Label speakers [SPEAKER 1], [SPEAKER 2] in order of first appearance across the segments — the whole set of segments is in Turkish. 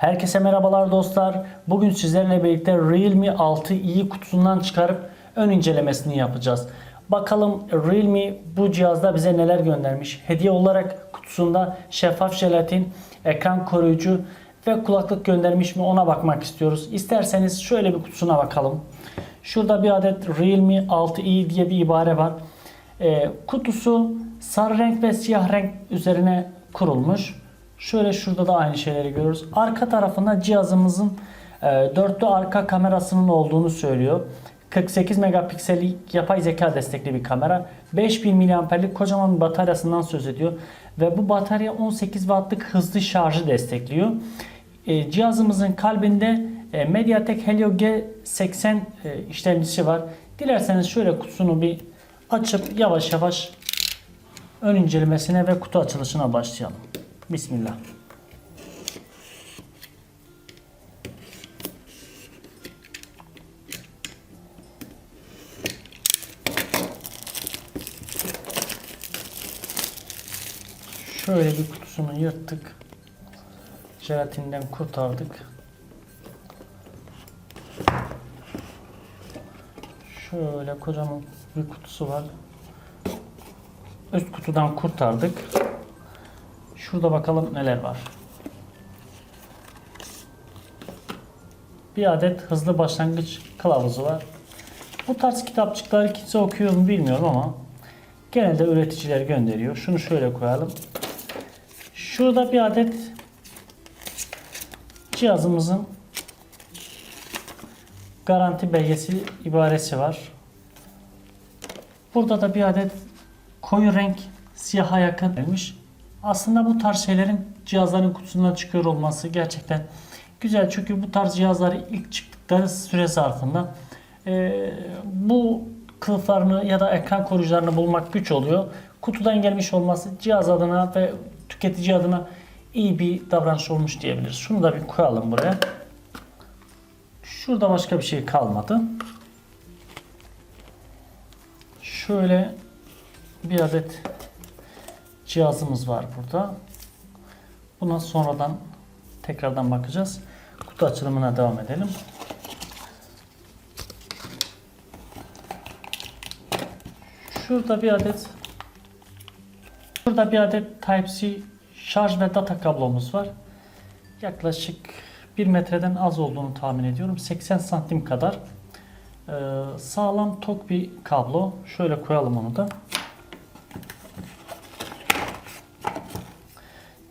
[SPEAKER 1] Herkese merhabalar dostlar. Bugün sizlerle birlikte Realme 6i kutusundan çıkarıp ön incelemesini yapacağız. Bakalım Realme bu cihazda bize neler göndermiş. Hediye olarak kutusunda şeffaf jelatin, ekran koruyucu ve kulaklık göndermiş mi ona bakmak istiyoruz. İsterseniz şöyle bir kutusuna bakalım. Şurada bir adet Realme 6i diye bir ibare var. Ee, kutusu sarı renk ve siyah renk üzerine kurulmuş. Şöyle şurada da aynı şeyleri görüyoruz. Arka tarafında cihazımızın e, dörtlü arka kamerasının olduğunu söylüyor. 48 megapiksellik yapay zeka destekli bir kamera. 5000 miliamperlik kocaman bir bataryasından söz ediyor. Ve bu batarya 18 wattlık hızlı şarjı destekliyor. E, cihazımızın kalbinde e, MediaTek Helio G80 e, işlemcisi var. Dilerseniz şöyle kutusunu bir açıp yavaş yavaş ön incelemesine ve kutu açılışına başlayalım. Bismillah. Şöyle bir kutusunu yırttık. Jelatinden kurtardık. Şöyle kocaman bir kutusu var. Üst kutudan kurtardık. Şurada bakalım neler var. Bir adet hızlı başlangıç kılavuzu var. Bu tarz kitapçıkları kimse okuyor mu bilmiyorum ama genelde üreticiler gönderiyor. Şunu şöyle koyalım. Şurada bir adet cihazımızın garanti belgesi ibaresi var. Burada da bir adet koyu renk siyaha yakın verilmiş. Aslında bu tarz şeylerin cihazların kutusundan çıkıyor olması gerçekten güzel. Çünkü bu tarz cihazları ilk çıktıkları süre zarfında e, bu kılıflarını ya da ekran koruyucularını bulmak güç oluyor. Kutudan gelmiş olması cihaz adına ve tüketici adına iyi bir davranış olmuş diyebiliriz. Şunu da bir koyalım buraya. Şurada başka bir şey kalmadı. Şöyle bir adet cihazımız var burada. Buna sonradan tekrardan bakacağız. Kutu açılımına devam edelim. Şurada bir adet Şurada bir adet Type-C şarj ve data kablomuz var. Yaklaşık 1 metreden az olduğunu tahmin ediyorum. 80 santim kadar. Ee, sağlam tok bir kablo. Şöyle koyalım onu da.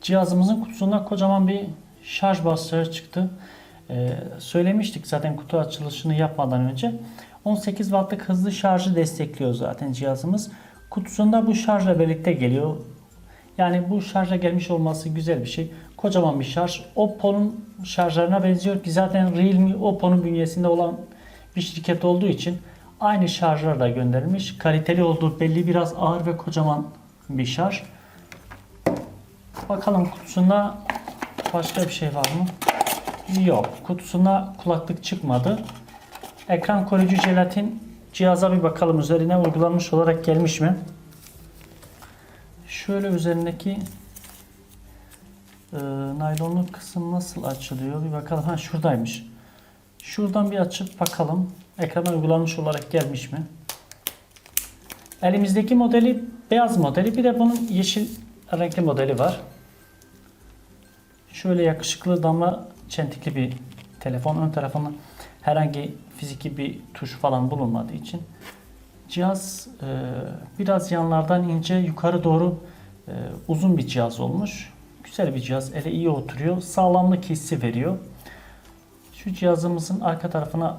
[SPEAKER 1] Cihazımızın kutusunda kocaman bir şarj bastığı çıktı. Ee, söylemiştik zaten kutu açılışını yapmadan önce. 18 wattlık hızlı şarjı destekliyor zaten cihazımız. Kutusunda bu şarjla birlikte geliyor. Yani bu şarja gelmiş olması güzel bir şey. Kocaman bir şarj. Oppo'nun şarjlarına benziyor ki zaten Realme Oppo'nun bünyesinde olan bir şirket olduğu için aynı şarjlarla gönderilmiş. Kaliteli olduğu belli biraz ağır ve kocaman bir şarj. Bakalım kutusunda başka bir şey var mı? Yok. Kutusunda kulaklık çıkmadı. Ekran koruyucu jelatin cihaza bir bakalım üzerine uygulanmış olarak gelmiş mi? Şöyle üzerindeki e, naylonlu kısım nasıl açılıyor? Bir bakalım. Ha şuradaymış. Şuradan bir açıp bakalım. Ekrana uygulanmış olarak gelmiş mi? Elimizdeki modeli beyaz modeli. Bir de bunun yeşil renkli modeli var. Şöyle yakışıklı damla çentikli bir telefon. Ön tarafında herhangi fiziki bir tuş falan bulunmadığı için cihaz e, biraz yanlardan ince yukarı doğru e, uzun bir cihaz olmuş. Güzel bir cihaz. Ele iyi oturuyor. Sağlamlık hissi veriyor. Şu cihazımızın arka tarafına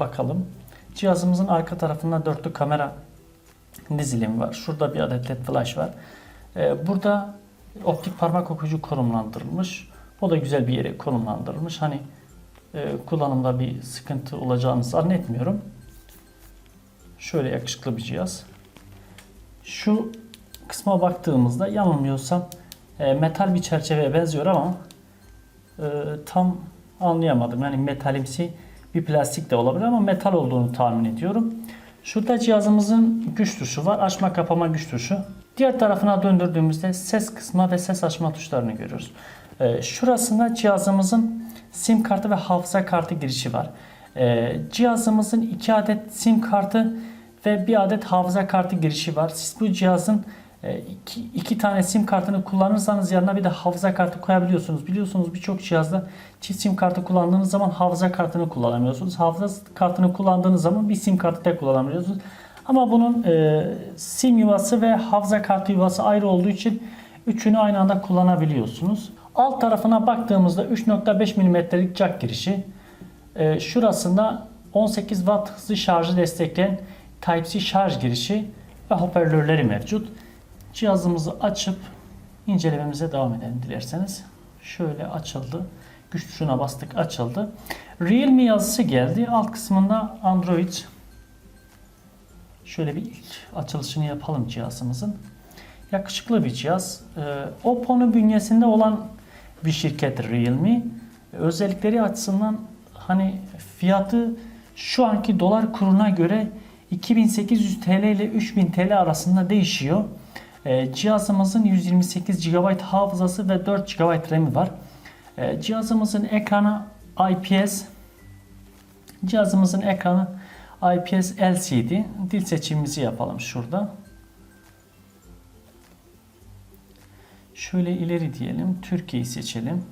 [SPEAKER 1] bakalım. Cihazımızın arka tarafında dörtlü kamera dizilimi var. Şurada bir adet led flash var. E, burada optik parmak okuyucu konumlandırılmış. O da güzel bir yere konumlandırılmış. Hani e, kullanımda bir sıkıntı olacağını zannetmiyorum. Şöyle yakışıklı bir cihaz. Şu kısma baktığımızda yanılmıyorsam e, metal bir çerçeveye benziyor ama e, tam anlayamadım. Yani metalimsi bir plastik de olabilir ama metal olduğunu tahmin ediyorum. Şurada cihazımızın güç tuşu var. Açma kapama güç tuşu. Diğer tarafına döndürdüğümüzde ses kısma ve ses açma tuşlarını görüyoruz. Ee, şurasında cihazımızın sim kartı ve hafıza kartı girişi var. Ee, cihazımızın 2 adet sim kartı ve bir adet hafıza kartı girişi var. Siz bu cihazın iki, iki tane sim kartını kullanırsanız yanına bir de hafıza kartı koyabiliyorsunuz. Biliyorsunuz birçok cihazda çift sim kartı kullandığınız zaman hafıza kartını kullanamıyorsunuz. Hafıza kartını kullandığınız zaman bir sim kartı tek kullanabiliyorsunuz. Ama bunun e, sim yuvası ve hafıza kartı yuvası ayrı olduğu için üçünü aynı anda kullanabiliyorsunuz. Alt tarafına baktığımızda 3.5 mm'lik jack girişi. E, şurasında 18 Watt hızlı şarjı destekleyen Type-C şarj girişi ve hoparlörleri mevcut. Cihazımızı açıp incelememize devam edelim dilerseniz. Şöyle açıldı. Güç tuşuna bastık açıldı. Realme yazısı geldi. Alt kısmında Android. Şöyle bir ilk açılışını yapalım cihazımızın. Yakışıklı bir cihaz. Ee, Oppo'nun bünyesinde olan bir şirket Realme. Özellikleri açısından hani fiyatı şu anki dolar kuruna göre 2800 TL ile 3000 TL arasında değişiyor. Ee, cihazımızın 128 GB hafızası ve 4 GB RAM'i var. Ee, cihazımızın ekranı IPS. Cihazımızın ekranı IPS LCD. Dil seçimimizi yapalım şurada. Şöyle ileri diyelim. Türkiye'yi seçelim.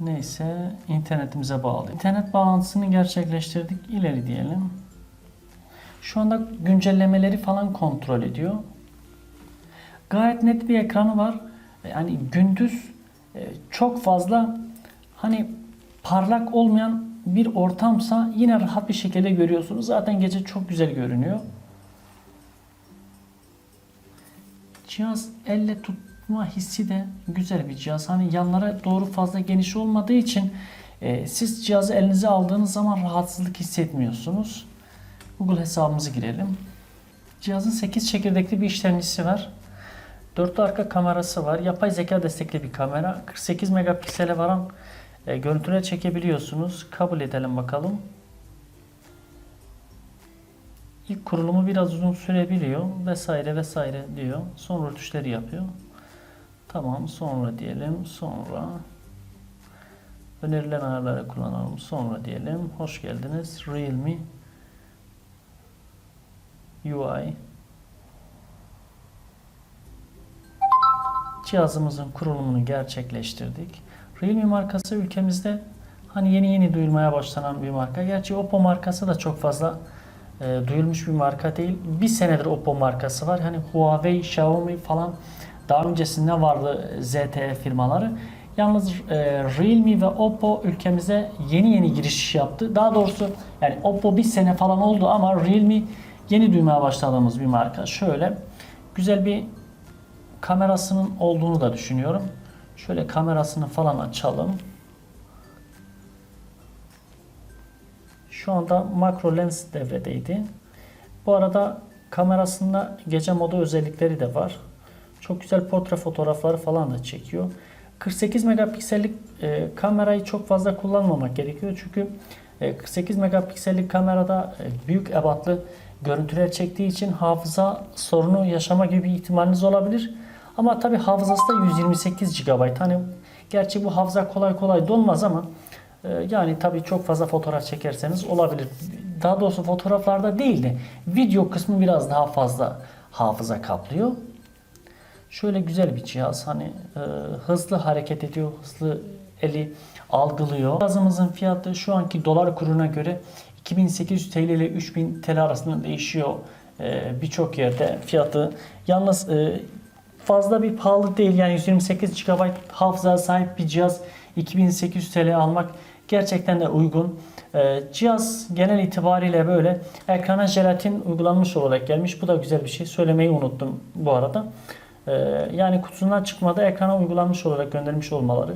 [SPEAKER 1] Neyse internetimize bağlı. İnternet bağlantısını gerçekleştirdik. İleri diyelim. Şu anda güncellemeleri falan kontrol ediyor. Gayet net bir ekranı var. Yani gündüz e, çok fazla hani parlak olmayan bir ortamsa yine rahat bir şekilde görüyorsunuz. Zaten gece çok güzel görünüyor. Cihaz elle tutma hissi de güzel bir cihaz. Hani yanlara doğru fazla geniş olmadığı için e, siz cihazı elinize aldığınız zaman rahatsızlık hissetmiyorsunuz. Google hesabımızı girelim. Cihazın 8 çekirdekli bir işlemcisi var. Dörtlü arka kamerası var. Yapay zeka destekli bir kamera. 48 megapiksele varan e, görüntüler çekebiliyorsunuz. Kabul edelim bakalım. İlk kurulumu biraz uzun sürebiliyor. Vesaire vesaire diyor. Sonra rötuşları yapıyor. Tamam sonra diyelim. Sonra önerilen ayarları kullanalım. Sonra diyelim. Hoş geldiniz. Realme UI cihazımızın kurulumunu gerçekleştirdik. Realme markası ülkemizde hani yeni yeni duyulmaya başlanan bir marka. Gerçi Oppo markası da çok fazla e, duyulmuş bir marka değil. Bir senedir Oppo markası var. Hani Huawei, Xiaomi falan daha öncesinde vardı ZTE firmaları. Yalnız e, Realme ve Oppo ülkemize yeni yeni giriş yaptı. Daha doğrusu yani Oppo bir sene falan oldu ama Realme yeni duymaya başladığımız bir marka. Şöyle güzel bir kamerasının olduğunu da düşünüyorum. Şöyle kamerasını falan açalım. Şu anda makro lens devredeydi. Bu arada kamerasında gece modu özellikleri de var. Çok güzel portre fotoğrafları falan da çekiyor. 48 megapiksellik e, kamerayı çok fazla kullanmamak gerekiyor. Çünkü e, 48 megapiksellik kamerada e, büyük ebatlı görüntüler çektiği için hafıza sorunu yaşama gibi bir ihtimaliniz olabilir. Ama tabi hafızası da 128 GB. Hani gerçi bu hafıza kolay kolay dolmaz ama e, yani tabi çok fazla fotoğraf çekerseniz olabilir. Daha doğrusu fotoğraflarda değil de video kısmı biraz daha fazla hafıza kaplıyor. Şöyle güzel bir cihaz. Hani e, hızlı hareket ediyor, hızlı eli algılıyor. Cihazımızın fiyatı şu anki dolar kuruna göre 2800 TL ile 3000 TL arasında değişiyor e, birçok yerde fiyatı. Yalnız e, fazla bir pahalı değil. Yani 128 GB hafıza sahip bir cihaz 2800 TL almak gerçekten de uygun. Ee, cihaz genel itibariyle böyle ekrana jelatin uygulanmış olarak gelmiş. Bu da güzel bir şey. Söylemeyi unuttum bu arada. Yani kutusundan çıkmada ekrana uygulanmış olarak göndermiş olmaları.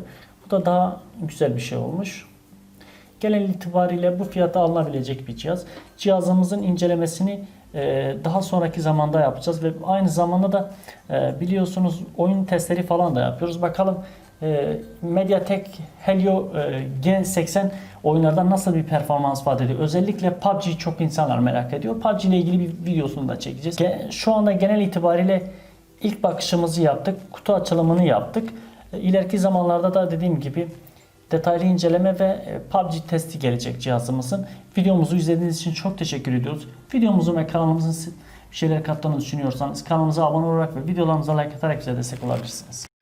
[SPEAKER 1] Bu da daha güzel bir şey olmuş. Genel itibariyle bu fiyata alınabilecek bir cihaz. Cihazımızın incelemesini e, daha sonraki zamanda yapacağız ve aynı zamanda da e, biliyorsunuz oyun testleri falan da yapıyoruz. Bakalım e, Mediatek Helio G80 oyunlardan nasıl bir performans vaat ediyor. Özellikle PUBG çok insanlar merak ediyor. PUBG ile ilgili bir videosunu da çekeceğiz. Şu anda genel itibariyle ilk bakışımızı yaptık. Kutu açılımını yaptık. E, İleriki zamanlarda da dediğim gibi detaylı inceleme ve e, PUBG testi gelecek cihazımızın. Videomuzu izlediğiniz için çok teşekkür ediyoruz. Videomuzun ve kanalımızın bir şeyler kattığını düşünüyorsanız kanalımıza abone olarak ve videolarımıza like atarak bize destek olabilirsiniz.